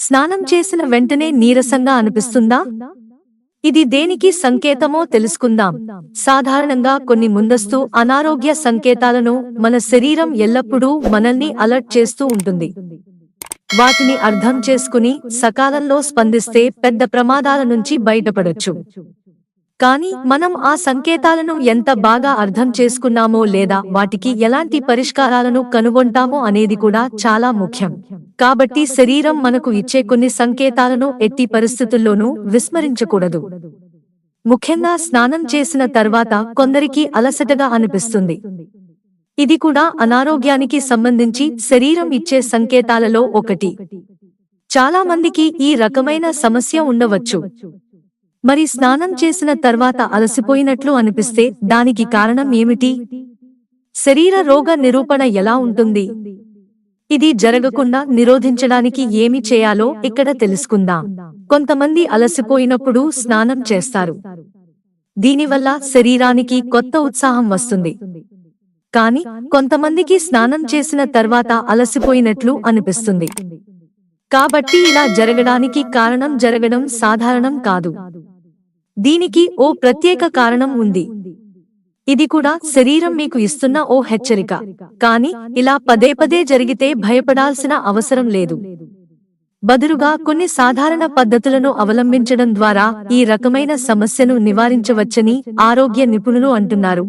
స్నానం చేసిన వెంటనే నీరసంగా అనిపిస్తుందా? ఇది దేనికి సంకేతమో తెలుసుకుందాం. సాధారణంగా కొన్ని ముందస్తు అనారోగ్య సంకేతాలను మన శరీరం ఎల్లప్పుడూ మనల్ని అలర్ట్ చేస్తూ ఉంటుంది. వాటిని అర్థం చేసుకుని సకాలంలో స్పందిస్తే పెద్ద ప్రమాదాల నుంచి బయటపడొచ్చు. కానీ మనం ఆ సంకేతాలను ఎంత బాగా అర్థం చేసుకున్నామో లేదా వాటికి ఎలాంటి పరిష్కారాలను కనుగొంటామో అనేది కూడా చాలా ముఖ్యం. కాబట్టి శరీరం మనకు ఇచ్చే కొన్ని సంకేతాలను ఎట్టి పరిస్థితుల్లోనూ విస్మరించకూడదు. ముఖ్యంగా స్నానం చేసిన తర్వాత కొందరికి అలసటగా అనిపిస్తుంది. ఇది కూడా అనారోగ్యానికి సంబంధించి శరీరం ఇచ్చే సంకేతాలలో ఒకటి. చాలా మందికి ఈ రకమైన సమస్య ఉండవచ్చు. మరి స్నానం చేసిన తర్వాత అలసిపోయినట్లు అనిపిస్తే దానికి కారణం ఏమిటి? శరీర రోగ నిరూపణ ఎలా ఉంటుంది? ఇది జరగకుండా నిరోధించడానికి ఏమి చేయాలో ఇక్కడ తెలుసుకుందాం. కొంతమంది అలసిపోయినప్పుడు స్నానం చేస్తారు. దీనివల్ల శరీరానికి కొత్త ఉత్సాహం వస్తుంది. కానీ కొంతమందికి స్నానం చేసిన తర్వాత అలసిపోయినట్లు అనిపిస్తుంది. కాబట్టి ఇలా జరగడానికి కారణం జరగడం సాధారణం కాదు. దీనికి ఓ ప్రత్యేక కారణం ఉంది. ఇది కూడా శరీరం మీకు ఇస్తున్న ఓ హెచ్చరిక. కానీ ఇలా పదే పదే జరిగితే భయపడాల్సిన అవసరం లేదు. బదులుగా కొన్ని సాధారణ పద్ధతులను అవలంబించడం ద్వారా ఈ రకమైన సమస్యను నివారించవచ్చని ఆరోగ్య నిపుణులు అంటున్నారు.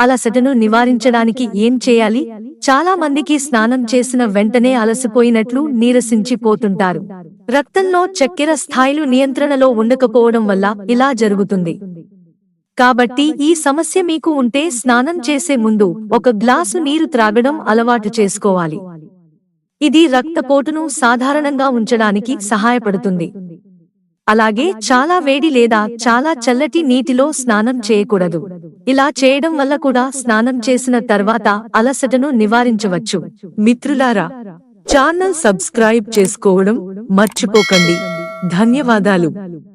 అలసటను నివారించడానికి ఏం చేయాలి? చాలా మందికి స్నానం చేసిన వెంటనే అలసిపోయినట్లు నీరసించిపోతుంటారు. రక్తంలో చక్కెర స్థాయిలు నియంత్రణలో ఉండకపోవడం వల్ల ఇలా జరుగుతుంది. కాబట్టి ఈ సమస్య మీకు ఉంటే స్నానం చేసే ముందు ఒక గ్లాసు నీరు త్రాగడం అలవాటు చేసుకోవాలి. ఇది రక్తపోటును సాధారణంగా ఉంచడానికి సహాయపడుతుంది. అలాగే చాలా వేడి లేదా చాలా చల్లటి నీటిలో స్నానం చేయకూడదు. ఇలా చేయడం వల్ల కూడా స్నానం చేసిన తర్వాత అలసటను నివారించవచ్చు. మిత్రులారా ఛానల్ సబ్స్క్రైబ్ చేసుకోవడం మర్చిపోకండి. ధన్యవాదాలు.